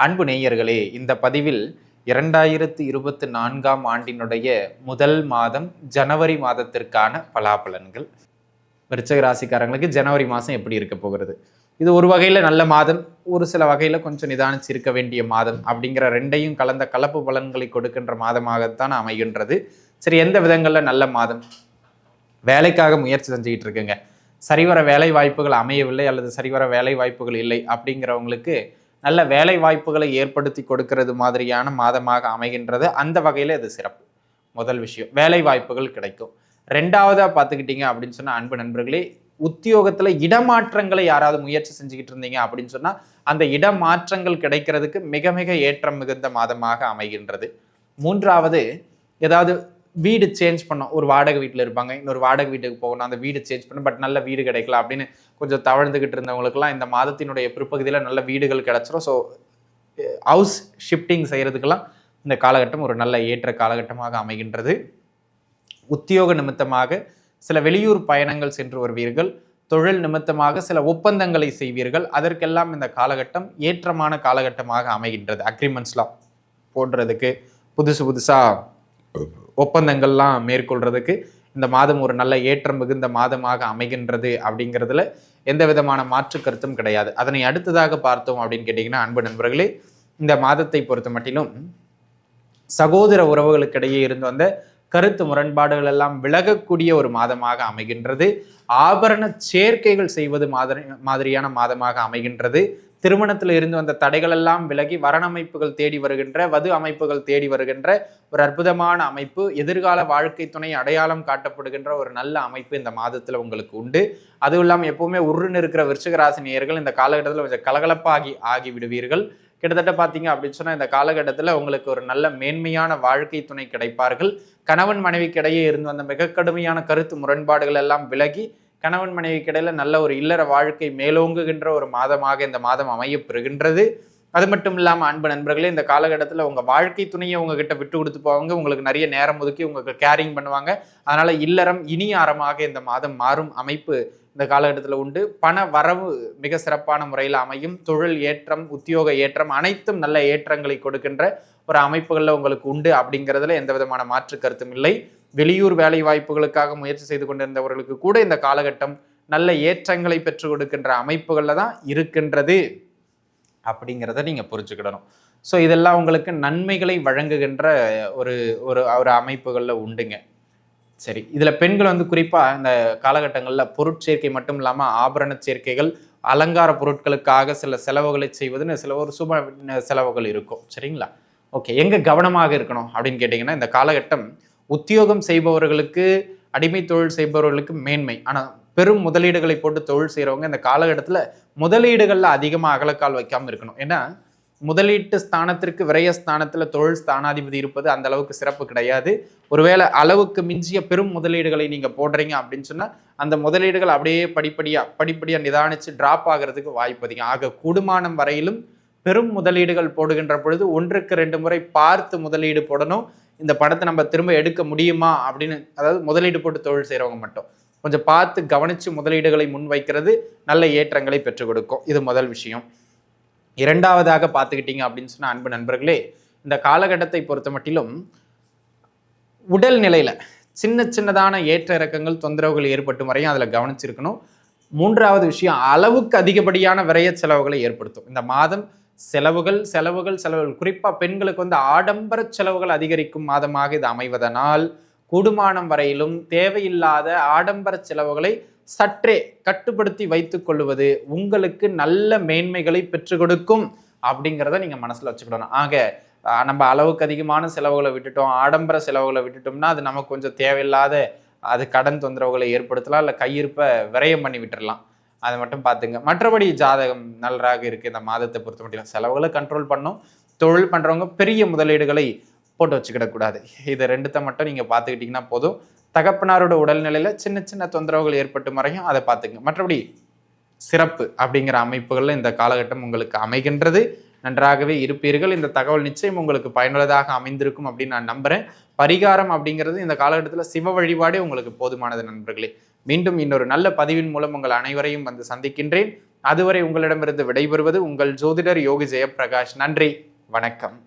அன்பு நேயர்களே இந்த பதிவில் இரண்டாயிரத்து இருபத்தி நான்காம் ஆண்டினுடைய முதல் மாதம் ஜனவரி மாதத்திற்கான பலாபலன்கள். விருச்சக ராசிக்காரங்களுக்கு ஜனவரி மாதம் எப்படி இருக்க போகிறது? இது ஒரு வகையில் நல்ல மாதம் ஒரு சில வகையில் கொஞ்சம் நிதானிச்சு இருக்க வேண்டிய மாதம் அப்படிங்கிற ரெண்டையும் கலந்த கலப்பு பலன்களை கொடுக்கின்ற மாதமாகத்தான் அமைகின்றது. சரி எந்த விதங்களில் நல்ல மாதம்? வேலைக்காக முயற்சி செஞ்சுக்கிட்டு இருக்குங்க. சரிவர வேலை வாய்ப்புகள் அமையவில்லை அல்லது சரிவர வேலை வாய்ப்புகள் இல்லை அப்படிங்கிறவங்களுக்கு நல்ல வேலை வாய்ப்புகளை ஏற்படுத்தி கொடுக்கிறது மாதிரியான மாதமாக அமைகின்றது. அந்த வகையில் இது சிறப்பு. முதல் விஷயம் வேலை வாய்ப்புகள் கிடைக்கும். ரெண்டாவதாக பார்த்துக்கிட்டீங்க அப்படின்னு சொன்னால் அன்பு நண்பர்களே உத்தியோகத்தில் இடமாற்றங்களை யாராவது முயற்சி செஞ்சுக்கிட்டு இருந்தீங்க அப்படின்னு சொன்னால் அந்த இடமாற்றங்கள் கிடைக்கிறதுக்கு மிக மிக ஏற்றம் மிகுந்த மாதமாக அமைகின்றது. மூன்றாவது ஏதாவது வீடு சேஞ்ச் பண்ணோம். ஒரு வாடகை வீட்டில் இருப்பாங்க. இன்னொரு வாடகை வீட்டுக்கு போகணும். அந்த வீடு சேஞ்ச் பண்ண பட் நல்ல வீடு கிடைக்கல அப்படின்னு கொஞ்சம் தவழ்ந்துக்கிட்டு இருந்தவங்களுக்குலாம் இந்த மாதத்தினுடைய பிற்பகுதியில் நல்ல வீடுகள் கிடச்சிரும். ஸோ ஹவுஸ் ஷிஃப்டிங் செய்கிறதுக்கெல்லாம் இந்த காலகட்டம் ஒரு நல்ல ஏற்ற காலகட்டமாக அமைகின்றது. உத்தியோக நிமித்தமாக சில வெளியூர் பயணங்கள் சென்று வருவீர்கள். தொழில் நிமித்தமாக சில ஒப்பந்தங்களை செய்வீர்கள். அதற்கெல்லாம் இந்த காலகட்டம் ஏற்றமான காலகட்டமாக அமைகின்றது. அக்ரிமெண்ட்ஸ்லாம் போடுறதுக்கு புதுசு புதுசாக ஒப்பந்தங்கள்லாம் மேற்கொள்றதுக்கு இந்த மாதம் ஒரு நல்ல ஏற்றம் மிகுந்த மாதமாக அமைகின்றது அப்படிங்கிறதுல எந்த விதமான மாற்று கருத்தும் கிடையாது. அதனை அடுத்ததாக பார்த்தோம் அப்படின்னு கேட்டிங்கன்னா அன்பு நண்பர்களே இந்த மாதத்தை பொறுத்த மட்டிலும் சகோதர உறவுகளுக்கிடையே இருந்து வந்த கருத்து முரண்பாடுகள் எல்லாம் விலகக்கூடிய ஒரு மாதமாக அமைகின்றது. ஆபரண சேர்க்கைகள் செய்வது மாதிரி மாதிரியான மாதமாக அமைகின்றது. திருமணத்தில் இருந்து வந்த தடைகள் எல்லாம் விலகி வரணமைப்புகள் தேடி வருகின்ற வது அமைப்புகள் தேடி வருகின்ற ஒரு அற்புதமான அமைப்பு எதிர்கால வாழ்க்கை துணை அடையாளம் காட்டப்படுகின்ற ஒரு நல்ல அமைப்பு இந்த மாதத்தில் உங்களுக்கு உண்டு. அதுவும் இல்லாமல் எப்பவுமே உருன்னு இருக்கிற விருச்சிகராசி நேயர்கள் இந்த காலகட்டத்தில் கொஞ்சம் கலகலப்பாகி ஆகி விடுவீர்கள். கிட்டத்தட்ட பார்த்தீங்க அப்படின்னு சொன்னால் இந்த காலகட்டத்தில் உங்களுக்கு ஒரு நல்ல மேன்மையான வாழ்க்கை துணை கிடைப்பார்கள். கணவன் மனைவிக்கிடையே இருந்து வந்த மிக கடுமையான கருத்து முரண்பாடுகள் எல்லாம் விலகி கணவன் மனைவிக்கிடையில நல்ல ஒரு இல்லற வாழ்க்கை மேலோங்குகின்ற ஒரு மாதமாக இந்த மாதம் அமையப்பெறுகின்றது. அது மட்டும் இல்லாமல் அன்பு நண்பர்களே இந்த காலகட்டத்தில் உங்கள் வாழ்க்கை துணையை உங்ககிட்ட விட்டு கொடுத்து போவாங்க. உங்களுக்கு நிறைய நேரம் ஒதுக்கி உங்களுக்கு கேரிங் பண்ணுவாங்க. அதனால இல்லறம் இனிய அறமாக இந்த மாதம் மாறும் அமைப்பு இந்த காலகட்டத்தில் உண்டு. பண வரவு மிக சிறப்பான முறையில் அமையும். தொழில் ஏற்றம் உத்தியோக ஏற்றம் அனைத்தும் நல்ல ஏற்றங்களை கொடுக்கின்ற ஒரு அமைப்புகளில் உங்களுக்கு உண்டு அப்படிங்கிறதுல எந்த விதமான மாற்று கருத்தும் இல்லை. வெளியூர் வேலை வாய்ப்புகளுக்காக முயற்சி செய்து கொண்டிருந்தவர்களுக்கு கூட இந்த காலகட்டம் நல்ல ஏற்றங்களை பெற்றுக் கொடுக்கின்ற அமைப்புகளில் தான் இருக்கின்றது அப்படிங்கிறத நீங்கள் புரிஞ்சுக்கிடணும். ஸோ இதெல்லாம் உங்களுக்கு நன்மைகளை வழங்குகின்ற ஒரு ஒரு ஒரு அமைப்புகளில் உண்டுங்க. சரி இதில் பெண்கள் வந்து குறிப்பாக இந்த காலகட்டங்களில் பொருட்சேர்க்கை மட்டும் இல்லாமல் ஆபரண சேர்க்கைகள் அலங்கார பொருட்களுக்காக சில செலவுகளை செய்வதுன்னு சில ஒரு சுப செலவுகள் இருக்கும். சரிங்களா? ஓகே எங்கே கவனமாக இருக்கணும் அப்படின்னு கேட்டிங்கன்னா இந்த காலகட்டம் உத்தியோகம் செய்பவர்களுக்கு அடிமை தொழில் செய்பவர்களுக்கு மேன்மை. ஆனால் பெரும் முதலீடுகளை போட்டு தொழில் செய்கிறவங்க இந்த காலகட்டத்தில் முதலீடுகளில் அதிகமாக அகலக்கால் வைக்காமல் இருக்கணும். ஏன்னா முதலீட்டு ஸ்தானத்திற்கு விரய ஸ்தானத்தில் தொழில் ஸ்தானாதிபதி இருப்பது அந்த அளவுக்கு சிறப்பு கிடையாது. ஒருவேளை அளவுக்கு மிஞ்சிய பெரும் முதலீடுகளை நீங்கள் போடுறீங்க அப்படின்னு சொன்னால் அந்த முதலீடுகள் அப்படியே படிப்படியாக படிப்படியாக நிதானித்து டிராப் ஆகிறதுக்கு வாய்ப்பு அதிகம். ஆக கூடுமானம் வரையிலும் பெரும் முதலீடுகள் போடுகின்ற பொழுது ஒன்றுக்கு ரெண்டு முறை பார்த்து முதலீடு போடணும். இந்த படத்தை நம்ம திரும்ப எடுக்க முடியுமா அப்படின்னு அதாவது முதலீடு போட்டு தொழில் செய்கிறவங்க மட்டும். கொஞ்சம் பார்த்து கவனித்து முதலீடுகளை முன்வைக்கிறது நல்ல ஏற்றங்களை பெற்றுக் கொடுக்கும். இது முதல் விஷயம். இரண்டாவதாக பார்த்துக்கிட்டீங்க அப்படின்னு சொன்னால் அன்பு நண்பர்களே இந்த காலகட்டத்தை பொறுத்த மட்டிலும் உடல் நிலையில சின்ன சின்னதான ஏற்ற இறக்கங்கள் தொந்தரவுகள் ஏற்பட்டும் வரையும் அதில் கவனிச்சிருக்கணும். மூன்றாவது விஷயம் அளவுக்கு அதிகப்படியான விரைய செலவுகளை ஏற்படுத்தும். இந்த மாதம் செலவுகள் செலவுகள் செலவுகள். குறிப்பாக பெண்களுக்கு வந்து ஆடம்பர செலவுகள் அதிகரிக்கும் மாதமாக இது அமைவதனால் கூடுமானம் வரையிலும் தேவையில்லாத ஆடம்பர செலவுகளை சற்றே கட்டுப்படுத்தி வைத்து கொள்வது உங்களுக்கு நல்ல மேன்மைகளை பெற்றுக் கொடுக்கும் அப்படிங்கிறத நீங்கள் மனசில் வச்சுக்கிடணும். ஆக நம்ம அளவுக்கு அதிகமான செலவுகளை விட்டுட்டோம் ஆடம்பர செலவுகளை விட்டுட்டோம்னா அது நமக்கு கொஞ்சம் தேவையில்லாத அது கடன் தொந்தரவுகளை ஏற்படுத்தலாம் இல்லை கையிருப்பை விரயம் பண்ணி விட்டுடலாம் அதை மட்டும் பார்த்துங்க. மற்றபடி ஜாதகம் நன்றாக இருக்குது இந்த மாதத்தை பொறுத்த மட்டும் செலவுகளை கண்ட்ரோல் பண்ணும். தொழில் பண்ணுறவங்க பெரிய முதலீடுகளை போட்டு வச்சுக்கிடக்கூடாது. இதை ரெண்டுத்த மட்டும் நீங்கள் பார்த்துக்கிட்டிங்கன்னா போதும். தகப்பனாரோட உடல்நிலையில் சின்ன சின்ன தொந்தரவுகள் ஏற்பட்டு மறையும். அதை பார்த்துங்க மற்றபடி சிறப்பு அப்படிங்கிற அமைப்புகளில் இந்த காலகட்டம் உங்களுக்கு அமைகின்றது. நன்றாகவே இருப்பீர்கள். இந்த தகவல் நிச்சயம் உங்களுக்கு பயனுள்ளதாக அமைந்திருக்கும் அப்படின்னு நான் நம்புகிறேன் பரிகாரம் அப்படிங்கிறது இந்த காலகட்டத்தில் சிவ வழிபாடே உங்களுக்கு போதுமானது நண்பர்களே. மீண்டும் இன்னொரு நல்ல பதிவின் மூலம் உங்கள் அனைவரையும் வந்து சந்திக்கின்றேன். அதுவரை உங்களிடமிருந்து விடைபெறுவது உங்கள் ஜோதிடர் யோகி ஜெயபிரகாஷ் நன்றி. வணக்கம்.